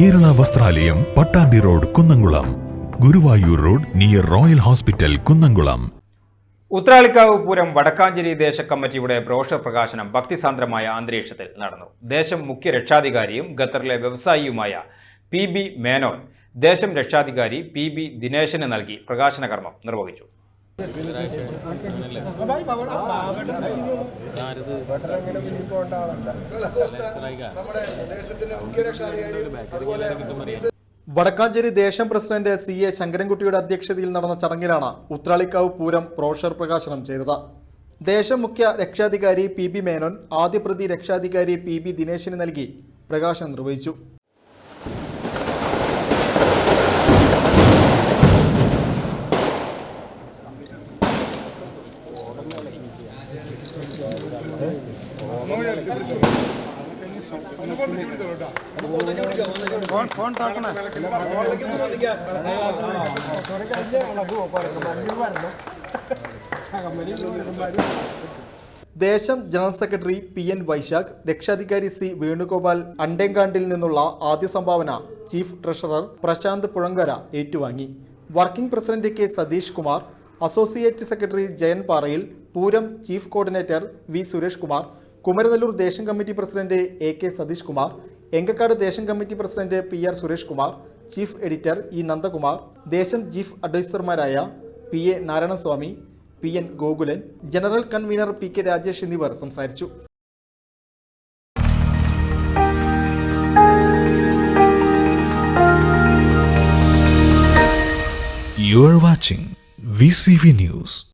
Kerala വസ്ത്രാലയം Pattambi road Kunnamkulam. Guruvayur road near royal hospital Kunnamkulam. Uthralikkavu Pooram Vadakkanchery ദേശ കമ്മിറ്റിയുടെ brochure പ്രകാശനം ഭക്തിസാന്ദ്രമായ അന്തരീക്ഷത്തിൽ നടന്നു. ദേശം മുഖ്യ രക്ഷാധികാരിയും ഖത്തറിലെ വ്യവസായിയുമായ പി ബി മേനോൻ ദേശം രക്ഷാധികാരി പി ബി ദിനേശന് നൽകി പ്രകാശന കർമ്മം നിർവഹിച്ചു. വടക്കാഞ്ചേരി ദേശം പ്രസിഡന്റ് സി എ ശങ്കരൻകുട്ടിയുടെ അധ്യക്ഷതയിൽ നടന്ന ചടങ്ങിലാണ് ഉത്രാളിക്കാവ് പൂരം പ്രോഷർ പ്രകാശനം ചെയ്തത്. ദേശം മുഖ്യ രക്ഷാധികാരി പി ബി മേനോൻ ആദ്യ പ്രതി രക്ഷാധികാരി പി ബി ദിനേശിന് നൽകി പ്രകാശനം നിർവഹിച്ചു. ദേശം general secretary P N Vaishakh രക്ഷാധികാരി സി വേണുഗോപാൽ അണ്ടേങ്കാണ്ടിൽ നിന്നുള്ള ആദ്യ സംഭാവന ചീഫ് ട്രഷറർ പ്രശാന്ത് പുഴങ്കര ഏറ്റുവാങ്ങി. Working president K Satheesh Kumar associate secretary Jayan Parayil Pooram chief coordinator V Suresh Kumar Kumaranellur ദേശം committee president A K Satheesh Kumar Engakkad ദേശം committee president P R Suresh Kumar chief editor E Nandakumar ദേശം chief അഡ്വൈസർമാരായ P A Narayanaswamy P N Gokulan general convener P K Rajesh എന്നിവർ സംസാരിച്ചു You are watching VCV News.